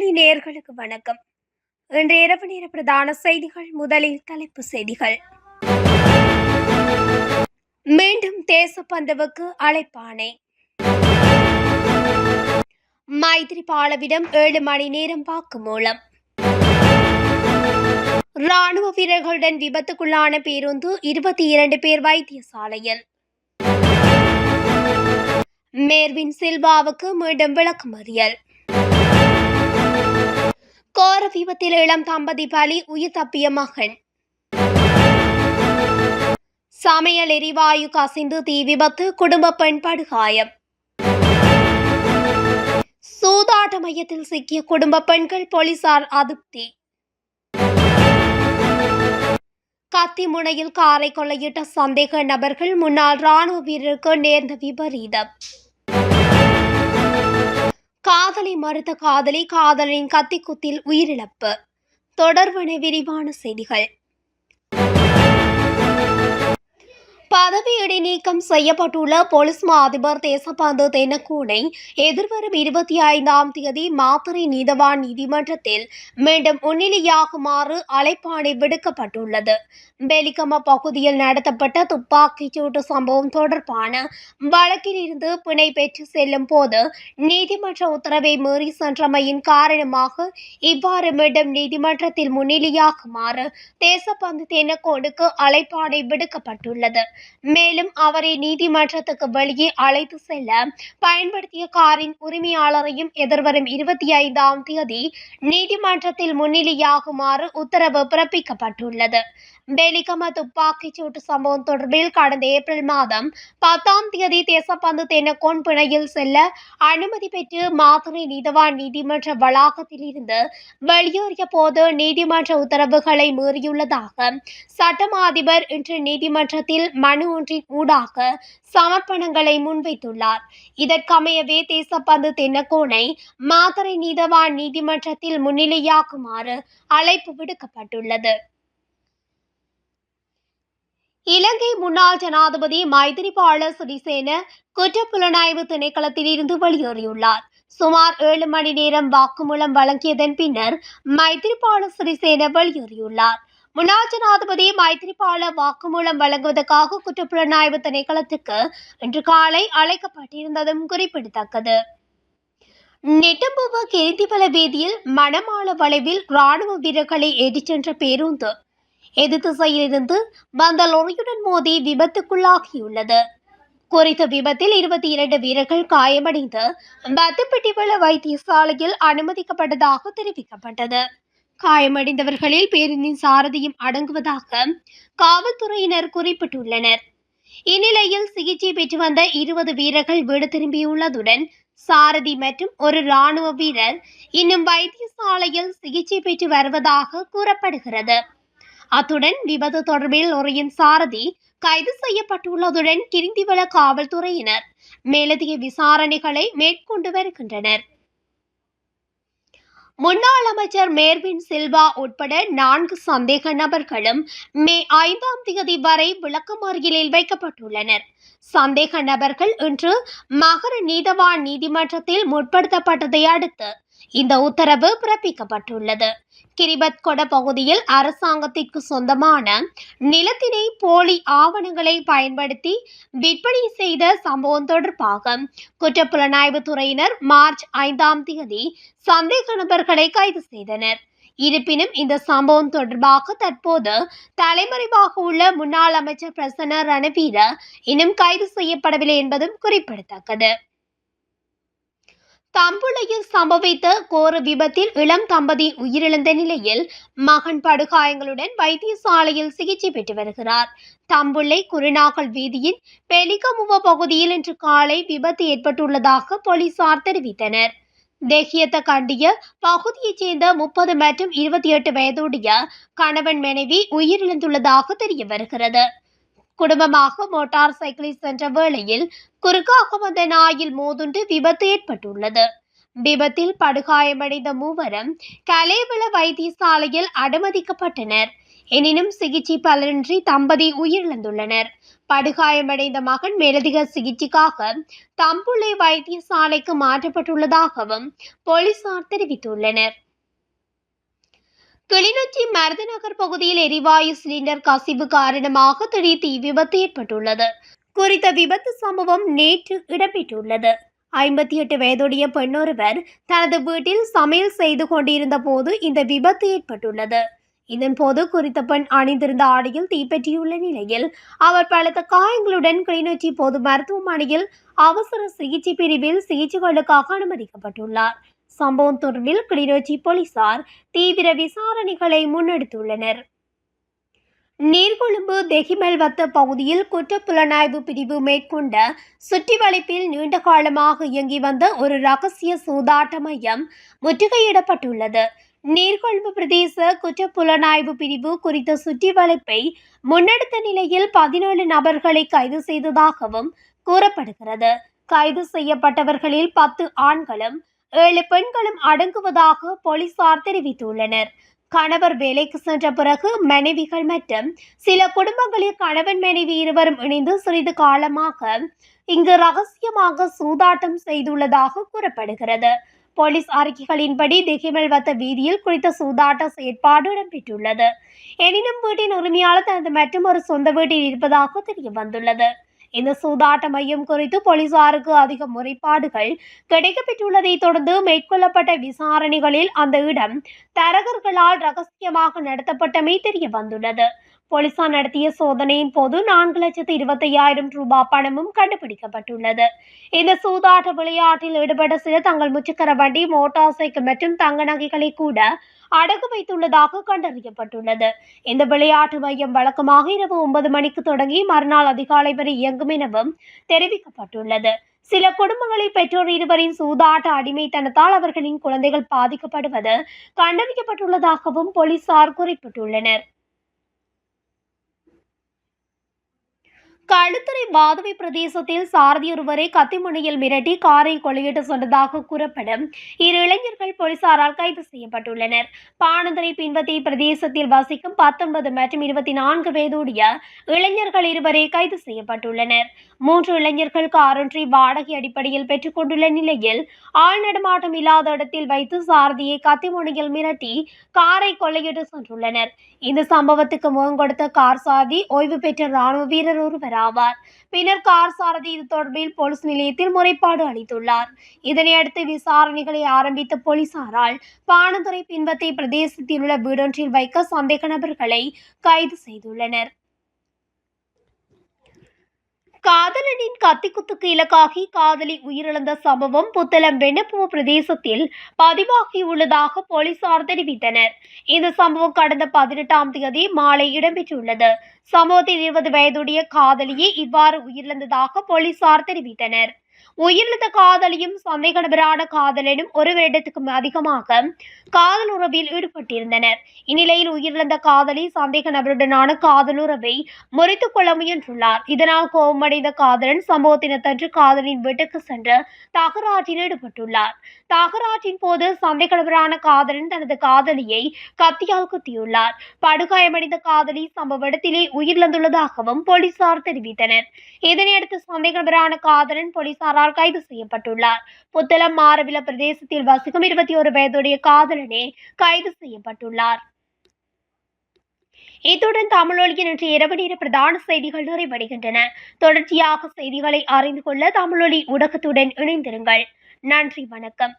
தமிழொலி நேர்களுக்கு வணக்கம். இன்று இரவு நேர பிரதான செய்திகள் முதலில் தலைப்பு செய்திகள். மீண்டும் தேசப்பந்தவுக்கு அழைப்பானை. மைத்ரிபாலவிடம் ஏழு மணி நேரம் வாக்குமூலம். ராணுவ வீரர்களுடன் விபத்துக்குள்ளான பேருந்து இருபத்தி இரண்டு பேர் வைத்தியசாலையில். மேர்வின் சில்வாவுக்கு மீண்டும் விளக்கமறியல். கோர விபத்தில் இளம் தம்பதி பலி உயிர் தப்பிய மகன். சமையல் எரிவாயு கசிந்து தீ விபத்து குடும்ப பெண் படுகாயம் சூதாட்ட மையத்தில் சிக்கிய குடும்ப பெண்கள் போலீசார் அதிருப்தி. கத்தி முனையில் காரை கொள்ளையிட்ட சந்தேக நபர்கள் முன்னாள் ராணுவ வீரருக்கு நேர்ந்த விபரீதம். காதலை மறுத்த காதலி காதலின் கத்திக்குத்தில் உயிரிழப்பு. தொடர்பன விரிவான செய்திகள். பதவி நீக்கம் செய்யப்பட்டுள்ள போலீஸ் மா அதிபர் தேசபாந்து தென்னக்கூனை எதிர்வரும் இருபத்தி ஐந்தாம் தேதி மாத்தறை நீதவான் நீதிமன்றத்தில் மீண்டும் முன்னிலையாகுமாறு அழைப்பாணை விடுக்கப்பட்டுள்ளது. பெலிகம பகுதியில் நடத்தப்பட்ட துப்பாக்கிச் சூட்டு சம்பவம் தொடர்பான வழக்கில் இருந்து பிணை பெற்று செல்லும் போது நீதிமன்ற உத்தரவை மீறி சென்றமையின் காரணமாக இவ்வாறு மீண்டும் நீதிமன்றத்தில் முன்னிலையாகுமாறு தேசப்பந்து தெனக்கோடுக்கு அழைப்பாணை விடுக்கப்பட்டுள்ளது. மேலும் அவரை நீதிமன்றத்துக்கு வெளியே அழைத்து செல்ல பயன்படுத்திய காரின் உரிமையாளரையும் எதிர்வரும் இருபத்தி ஐந்தாம் தேதி நீதிமன்றத்தில் முன்னிலையாகுமாறு உத்தரவு பிறப்பிக்கப்பட்டுள்ளது. பெலிகம துப்பாக்கிச் சூட்டு சம்பவம் தொடர்பில் கடந்த ஏப்ரல் மாதம் பத்தாம் தேதி தேசப்பந்து தென்னக்கோன் பிணையில் செல்ல அனுமதி பெற்று மாதுரை நீதவான் நீதிமன்ற வளாகத்தில் இருந்து வெளியேறிய போது நீதிமன்ற உத்தரவுகளை மீறியுள்ளதாக சட்டமா அதிபர் இன்று நீதிமன்றத்தில் மனு ஒன்றின் ஊடாக சமர்ப்பணங்களை முன்வைத்துள்ளார். இதற்கமையவே தேசப்பந்து தென்னக்கோனை மாதரை நீதவான் நீதிமன்றத்தில் முன்னிலையாக்குமாறு அழைப்பு விடுக்கப்பட்டுள்ளது. இலங்கை முன்னாள் ஜனாதிபதி மைத்திரிபால சிறிசேன குற்றப்புலனாய்வு திணைக்களத்தில் இருந்து வெளியேறியுள்ளார். சுமார் ஏழு மணி நேரம் வாக்குமூலம் வழங்கியதன் பின்னர் மைத்திரிபால சிறிசேன வெளியேறியுள்ளார். முன்னாள் ஜனாதிபதி மைத்திரிபால வாக்குமூலம் வழங்குவதற்காக குற்றப்புலனாய்வு திணைக்களத்துக்கு இன்று காலை அழைக்கப்பட்டிருந்ததும் குறிப்பிடத்தக்கது. நெட்டம்புவ கிருத்திவல வீதியில் மணமாள வளைவில் ராணுவ வீரர்களை ஏற்றிச் சென்ற பேருந்து எதிர் திசையிலிருந்து வந்த லொரியுடன் மோதி விபத்துக்குள்ளாகியுள்ளது. குறித்த விபத்தில் இருபத்தி இரண்டு வீரர்கள் காயமடைந்து வத்துப்பட்டிவள வைத்தியசாலையில் அனுமதிக்கப்பட்டதாக தெரிவிக்கப்பட்டது. காயமடைந்தவர்களில் பேருந்தின் சாரதியும் அடங்குவதாக காவல்துறையினர் குறிப்பிட்டுள்ளனர். இந்நிலையில் சிகிச்சை பெற்று வந்த இருபது வீரர்கள் வீடு திரும்பியுள்ளதுடன் சாரதி மற்றும் ஒரு ராணுவ வீரர் இன்னும் வைத்தியசாலையில் சிகிச்சை பெற்று வருவதாக கூறப்படுகிறது. அத்துடன் விபத்து தொடர்பில் லொரியின் சாரதி கைது செய்யப்பட்டுள்ளதுடன் கிரிந்திவள காவல்துறையினர் மேலதிக விசாரணைகளை மேற்கொண்டு வருகின்றனர். முன்னாள் அமைச்சர் மேர்வின் சில்வா உட்பட நான்கு சந்தேக நபர்களும் மே ஐந்தாம் தேதி வரை விளக்கமறியலில் வைக்கப்பட்டுள்ளனர். சந்தேக நபர்கள் இன்று மகர நீதவான் நீதிமன்றத்தில் முற்படுத்தப்பட்டதை அடுத்து இந்த உத்தரவு பிறப்பிக்கப்பட்டுள்ளது. கிரிபத் கொட பகுதியில் அரசாங்கத்திற்கு சொந்தமான நிலத்தினை போலி ஆவணங்களை பயன்படுத்தி விற்பனை செய்த சம்பவம் தொடர்பாக குற்றப்புலனாய்வு துறையினர் மார்ச் ஐந்தாம் தேதி சந்தேக நபர்களை கைது செய்தனர். இருப்பினும் இந்த சம்பவம் தொடர்பாக தற்போது தலைமறைவாக உள்ள முன்னாள் அமைச்சர் பிரசன்ன ரணவீர இன்னும் கைது செய்யப்படவில்லை என்பதும் குறிப்பிடத்தக்கது. தம்புளையில் சம்பவித்த கோர விபத்தில் இளம் தம்பதி உயிரிழந்த நிலையில் மகன் படுகாயங்களுடன் வைத்தியசாலையில் சிகிச்சை பெற்று வருகிறார். தம்புள்ளை குருநாகல் வீதியின் பெலிகமுவ பகுதியில் இன்று காலை விபத்து ஏற்பட்டுள்ளதாக போலீசார் தெரிவித்தனர். தேகியத்த கண்டிய பகுதியைச் சேர்ந்த முப்பது மற்றும் இருபத்தி எட்டு வயதுடைய கணவன் மனைவி உயிரிழந்துள்ளதாக தெரிய வருகிறது. குடும்பமாக மோட்டார் சைக்கிளில் சென்ற வேளையில் குறுக்காக வந்த நாயில் மோதுண்டு விபத்து ஏற்பட்டுள்ளது. விபத்தில் படுகாயமடைந்த மூவரும் கலேவல வைத்தியசாலையில் அனுமதிக்கப்பட்டனர். எனினும் சிகிச்சை பலனின்றி தம்பதி உயிரிழந்துள்ளனர். படுகாயமடைந்த மகன் மேலதிக சிகிச்சைக்காக தம்புள்ளை வைத்தியசாலைக்கு மாற்றப்பட்டுள்ளதாகவும் போலீசார் தெரிவித்துள்ளனர். கிளிநொச்சி மருதநகர் பகுதியில் எரிவாயு சிலிண்டர் கசிவு காரணமாக திடீர் தீ விபத்து ஏற்பட்டுள்ளது. குறித்த விபத்து சம்பவம் நேற்று இடம்பெற்றுள்ளது. ஐம்பத்தி எட்டு வயதுடைய பெண்ணொருவர் தனது வீட்டில் சமையல் செய்து கொண்டிருந்த போது இந்த விபத்து ஏற்பட்டுள்ளது. இதன்போது குறித்த பெண் அணிந்திருந்த ஆடையில் தீப்பற்றியுள்ள நிலையில் அவர் பலத்த காயங்களுடன் கிளிநொச்சி பொது மருத்துவமனையில் அவசர சிகிச்சை பிரிவில் சிகிச்சைகளுக்காக அனுமதிக்கப்பட்டுள்ளார். சம்பவம் தொடர்பில் கிளிநொச்சி போலீசார் தீவிர விசாரணைகளை முன்னெடுத்துள்ளனர். நீர்கொழும்பு தெஹிமல்வத்த பகுதியில் குற்றப்புலனாய்வு பிரிவு மேற்கொண்ட சுற்றி வளைப்பில் நீண்ட காலமாக இயங்கி வந்த ஒரு ரகசிய சூதாட்ட மையம் முற்றுகையிடப்பட்டுள்ளது. நீர்கொழும்பு பிரதேச குற்றப்புலனாய்வு பிரிவு குறித்த சுற்றி வளைப்பை முன்னெடுத்த நிலையில் பதினேழு நபர்களை கைது செய்ததாகவும் கூறப்படுகிறது. கைது செய்யப்பட்டவர்களில் பத்து ஆண்களும் ஏழு பெண்களும் அடங்குவதாக போலீசார் தெரிவித்துள்ளனர். கணவர் வேலைக்கு சென்ற பிறகு மனைவிகள் மற்றும் சில குடும்பங்களில் கணவன் மனைவி இருவரும் இணைந்து சிறிது காலமாக இங்கு ரகசியமாக சூதாட்டம் செய்துள்ளதாக கூறப்படுகிறது. போலீஸ் அறிக்கைகளின்படி திகிமல்வத்த வீதியில் குறித்த சூதாட்ட செயற்பாடு இடம்பெற்றுள்ளது. எனினும் வீட்டின் உரிமையாளர் தனது மற்றும் ஒரு சொந்த வீட்டில் இருப்பதாக தெரிய வந்துள்ளது இந்த சூதாட்ட மையம் குறித்து போலீசாருக்கு அதிக முறைப்பாடுகள் கிடைக்கப்பெற்றுள்ளதை தொடர்ந்து மேற்கொள்ளப்பட்ட விசாரணைகளில் அந்த இடம் தரகர்களால் ரகசியமாக நடத்தப்பட்டமை தெரிய வந்துள்ளது போலீசார் நடத்திய சோதனையின் போது நான்கு லட்சத்து இருபத்தி ஐயாயிரம் ரூபாய் பணமும் கண்டுபிடிக்கப்பட்டுள்ளது. இந்த சூதாட்ட விளையாட்டில் ஈடுபட்ட சிலர் தங்கள் முச்சக்கர வண்டி மோட்டார் சைக்கிள் மற்றும் தங்க நகைகளை கூட அடகு வைத்துள்ளதாக கண்டறியப்பட்டுள்ளது. இந்த விளையாட்டு மையம் வழக்கமாக இரவு ஒன்பது மணிக்கு தொடங்கி மறுநாள் அதிகாலை வரை இயங்கும் எனவும் தெரிவிக்கப்பட்டுள்ளது. சில குடும்பங்களில் பெற்றோர் இருவரின் சூதாட்ட அடிமைத்தனத்தால் அவர்களின் குழந்தைகள் பாதிக்கப்படுவது கண்டறியப்பட்டுள்ளதாகவும் போலீசார் குறிப்பிட்டுள்ளனர். களுத்துறை மாதவி பிரதேசத்தில் சாரதி ஒருவரை கத்திமுனையில் மிரட்டி காரை கொள்ளையிட்டு சென்றதாக கூறப்படும். இரு இளைஞர்கள் போலீசாரால் கைது செய்யப்பட்டுள்ளனர். பானந்தரை பின்பத்தி பிரதேசத்தில் வசிக்கும் பத்தொன்பது மற்றும் இருபத்தி நான்கு வயதுடைய இளைஞர்கள் இருவரே கைது செய்யப்பட்டுள்ளனர். மூன்று இளைஞர்கள் காரொன்றை வாடகை அடிப்படையில் பெற்றுக்கொண்டுள்ள நிலையில் ஆள் நடமாட்டம் இல்லாத இடத்தில் வைத்து சாரதியை கத்திமுனையில் மிரட்டி காரை கொள்ளையிட்டு சென்றுள்ளனர். இந்த சம்பவத்துக்கு முகம் கொடுத்த கார் சாரதி ஓய்வு பெற்ற ராணுவ வீரர் ஒருவர் ஆவார். பின்னர் கார் சாரதி இது தொடர்பில் போலீஸ் நிலையத்தில் முறைப்பாடு அளித்துள்ளார். இதனையடுத்து விசாரணைகளை ஆரம்பித்த போலீசாரால் பானதுறை பின்பத்தை பிரதேசத்தில் உள்ள வீடொன்றில் வைக்க சந்தேக நபர்களை கைது செய்துள்ளனர். காதலனின் கத்திக்குத்துக்கு இலக்காகி காதலி உயிரிழந்த சம்பவம் புத்தளம் வெண்ணப்புவ பிரதேசத்தில் பதிவாகியுள்ளதாக போலீசார் தெரிவித்தனர். இந்த சம்பவம் கடந்த பதினெட்டாம் தேதி மாலை இடம்பெற்றுள்ளது. சம்பவத்தில் இருபது வயதுடைய காதலியே இவ்வாறு உயிரிழந்ததாக போலீசார் தெரிவித்தனர். உயிரிழந்த காதலியும் சந்தேக நபரான காதலனும் ஒரு வருடத்துக்கும் அதிகமாக காதல் உறவில் ஈடுபட்டிருந்தனர். இந்நிலையில் உயிரிழந்த காதலி சந்தேக நபருடனான காதல் உறவை முறித்துக் கொள்ள முயன்றுள்ளார். இதனால் கோபமடைந்த காதலன் சம்பவத்தினத்தன்று காதலின் வீட்டுக்கு சென்று தகராற்றில் ஈடுபட்டுள்ளார். தகராற்றின் போது சந்தேக நபரான காதலன் தனது காதலியை கத்தியால் குத்தியுள்ளார். படுகாயமடைந்த காதலி சம்பவ இடத்திலே உயிரிழந்துள்ளதாகவும் போலீசார் தெரிவித்தனர். இதனையடுத்து சந்தேக நபரான காதலன் போலீசார் போலீசாரால் கைது செய்யப்பட்டுள்ளார். புத்தளம் மாரவில பிரதேசத்தில் வசிக்கும் இருபத்தி ஒரு வயதுடைய காதலனே கைது செய்யப்பட்டுள்ளார். இத்துடன் தமிழொலியின் இன்று இரவு நேர பிரதான செய்திகள் நிறைவடைகின்றன. தொடர்ச்சியாக செய்திகளை அறிந்து கொள்ள தமிழொலி ஊடகத்துடன் இணைந்திருங்கள். நன்றி வணக்கம்.